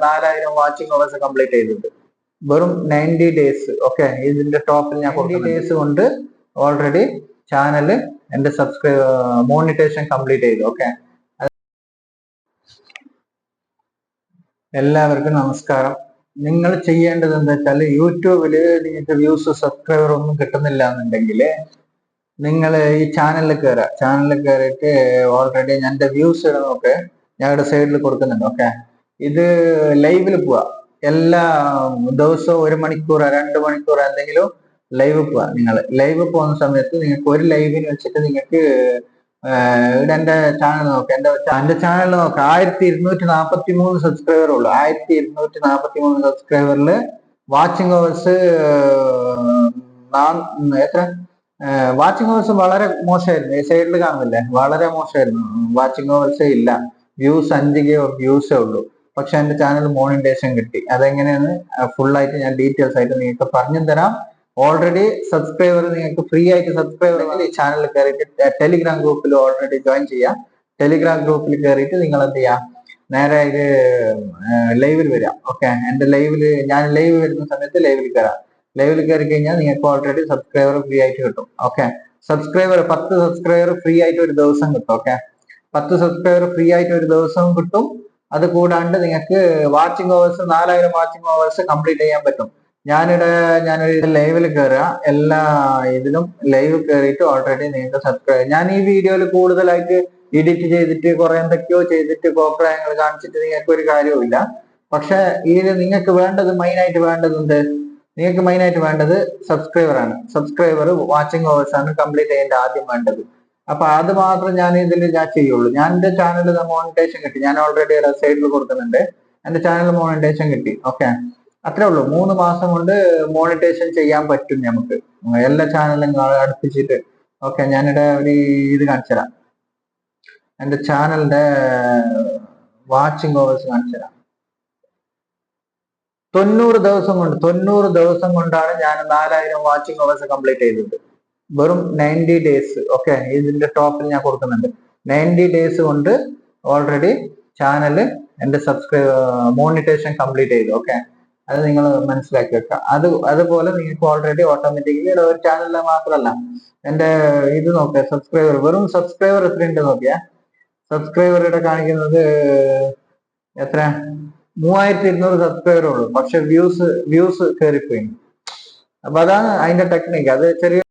നാലായിരം watching hours complete ചെയ്തിട്ട് വെറും നയന്റി ഡേയ്സ് ഓക്കെ ഇതിന്റെ ടോപ്പിൽ ഞാൻ ഡേയ്സ് കൊണ്ട് ഓൾറെഡി ചാനൽ എന്റെ സബ്സ്ക്രൈബ് മോണിറ്റേഷൻ കംപ്ലീറ്റ് ചെയ്തു ഓക്കെ എല്ലാവർക്കും നമസ്കാരം. നിങ്ങൾ ചെയ്യേണ്ടത് എന്താ വെച്ചാൽ യൂട്യൂബിൽ നിങ്ങൾക്ക് വ്യൂസ് സബ്സ്ക്രൈബർ ഒന്നും കിട്ടുന്നില്ല എന്നുണ്ടെങ്കിൽ നിങ്ങൾ ഈ ചാനലിൽ കയറുക ചാനലിൽ കയറിയിട്ട് ഓൾറെഡി ഞാൻ എന്റെ വ്യൂസ് ഞാൻ ഇവിടെ സൈഡിൽ കൊടുക്കുന്നുണ്ട് ഓക്കെ ഇത് ലൈവിൽ പോവാ. എല്ലാ ദിവസവും ഒരു മണിക്കൂറോ രണ്ട് മണിക്കൂറോ എന്തെങ്കിലും ലൈവ് പോവാ നിങ്ങൾ ലൈവ് പോകുന്ന സമയത്ത് നിങ്ങൾക്ക് ഒരു ലൈവിന് വെച്ചിട്ട് നിങ്ങൾക്ക് ഇവിടെ ചാനൽ നോക്കാം. എന്റെ എന്റെ ചാനൽ നോക്കാം ആയിരത്തി ഇരുന്നൂറ്റി നാൽപ്പത്തി മൂന്ന് സബ്സ്ക്രൈബർ ഉള്ളു. ആയിരത്തി ഇരുന്നൂറ്റി നാൽപ്പത്തി മൂന്ന് സബ്സ്ക്രൈബറിൽ വാച്ചിങ് അവേഴ്സ് എത്ര? വാച്ചിങ് അവേഴ്സ് വളരെ മോശമായിരുന്നു. ഈ സൈഡിൽ കാണുന്നില്ലേ? വളരെ മോശമായിരുന്നു. വാച്ചിങ് അവേഴ്സേ ഇല്ല. വ്യൂസ് അഞ്ച് വ്യൂസേ ഉള്ളൂ. പക്ഷെ എന്റെ ചാനൽ മോണിറ്റേഷൻ കിട്ടി. അതെങ്ങനെയാണ് ഫുൾ ആയിട്ട് ഞാൻ ഡീറ്റെയിൽസ് ആയിട്ട് നിങ്ങൾക്ക് പറഞ്ഞു തരാം. ഓൾറെഡി സബ്സ്ക്രൈബർ നിങ്ങൾക്ക് ഫ്രീ ആയിട്ട് സബ്സ്ക്രൈബർ ഈ ചാനൽ കയറിയിട്ട് ടെലിഗ്രാം ഗ്രൂപ്പിൽ ഓൾറെഡി ജോയിൻ ചെയ്യാം. ടെലിഗ്രാം ഗ്രൂപ്പിൽ കയറിയിട്ട് നിങ്ങൾ എന്ത് ചെയ്യാം? നേരെ ഇത് ലൈവിൽ വരാം. ഓക്കെ എന്റെ ലൈവിൽ ഞാൻ ലൈവ് വരുന്ന സമയത്ത് ലൈവിൽ കയറാം. ലൈവിൽ കയറി കഴിഞ്ഞാൽ നിങ്ങൾക്ക് ഓൾറെഡി സബ്സ്ക്രൈബർ ഫ്രീ ആയിട്ട് കിട്ടും. ഓക്കെ സബ്സ്ക്രൈബർ പത്ത് സബ്സ്ക്രൈബർ ഫ്രീ ആയിട്ട് ഒരു ദിവസം കിട്ടും. ഓക്കെ പത്ത് സബ്സ്ക്രൈബർ ഫ്രീ ആയിട്ട് ഒരു ദിവസം കിട്ടും. അത് കൂടാണ്ട് നിങ്ങൾക്ക് വാച്ചിങ് ഓവേഴ്സ് നാലായിരം വാച്ചിങ് ഓവേഴ്സ് കംപ്ലീറ്റ് ചെയ്യാൻ പറ്റും. ഞാനിവിടെ ഞാനൊരു ലൈവിൽ കയറുക എല്ലാ ഇതിലും ലൈവ് കയറിയിട്ട് ഓൾറെഡി നിങ്ങൾക്ക് സബ്സ്ക്രൈബ് ഞാൻ ഈ വീഡിയോയിൽ കൂടുതലായിട്ട് എഡിറ്റ് ചെയ്തിട്ട് കുറെ എന്തൊക്കെയോ ചെയ്തിട്ട് കോപ്രായങ്ങൾ കാണിച്ചിട്ട് നിങ്ങൾക്ക് ഒരു കാര്യവുമില്ല പക്ഷെ ഇതിൽ നിങ്ങൾക്ക് വേണ്ടത് മെയിൻ ആയിട്ട് വേണ്ടത് നിങ്ങൾക്ക് മെയിൻ ആയിട്ട് വേണ്ടത് സബ്സ്ക്രൈബറാണ് സബ്സ്ക്രൈബർ വാച്ചിങ് ആണ് കംപ്ലീറ്റ് ചെയ്യേണ്ട ആദ്യം വേണ്ടത്. അപ്പൊ അത് മാത്രം ഞാൻ ഇതിൽ ഞാൻ ചെയ്യുള്ളൂ. ഞാൻ എന്റെ ചാനലിൽ മോണിറ്റേഷൻ കിട്ടി. ഞാൻ ഓൾറെഡി സൈഡിൽ കൊടുക്കുന്നുണ്ട്. എന്റെ ചാനൽ മോണിറ്റേഷൻ കിട്ടി. ഓക്കെ അത്രേ ഉള്ളൂ. മൂന്ന് മാസം കൊണ്ട് മോണിറ്റേഷൻ ചെയ്യാൻ പറ്റും നമുക്ക് എല്ലാ ചാനലും അടുപ്പിച്ചിട്ട്. ഓക്കെ ഞാനിവിടെ ഒരു ഇത് കാണിച്ചുതരാം എന്റെ ചാനലിന്റെ വാച്ചിങ് ഓവേഴ്സ് കാണിച്ചുതരാം തൊണ്ണൂറ് ദിവസം കൊണ്ട് തൊണ്ണൂറ് ദിവസം കൊണ്ടാണ് ഞാൻ നാലായിരം വാച്ചിങ് ഓവേഴ്സ് കംപ്ലീറ്റ് ചെയ്തത്. വെറും നയന്റി ഡേയ്സ് ഓക്കെ ഇതിന്റെ ടോപ്പിൽ ഞാൻ കൊടുക്കുന്നുണ്ട്. നയന്റി ഡേയ്സ് കൊണ്ട് ഓൾറെഡി ചാനൽ എന്റെ സബ്സ്ക്രൈബ് മോണിറ്റേഷൻ കംപ്ലീറ്റ് ചെയ്തു. ഓക്കെ അത് നിങ്ങൾ മനസ്സിലാക്കി വെക്കുക അത് അതുപോലെ നിങ്ങൾക്ക് ഓൾറെഡി ഓട്ടോമാറ്റിക്കലി ഒരു ചാനലിൽ മാത്രമല്ല. എന്റെ ഇത് നോക്കുക സബ്സ്ക്രൈബർ വെറും സബ്സ്ക്രൈബർ എത്രയുണ്ട് നോക്കിയ. സബ്സ്ക്രൈബർ ഇവിടെ കാണിക്കുന്നത് എത്ര? മൂവായിരത്തി ഇരുന്നൂറ് സബ്സ്ക്രൈബർ ഉള്ളൂ. പക്ഷെ വ്യൂസ് വ്യൂസ് കയറിപ്പോയി അപ്പൊ അതാണ് അതിന്റെ ടെക്നിക്ക് അത് ചെറിയ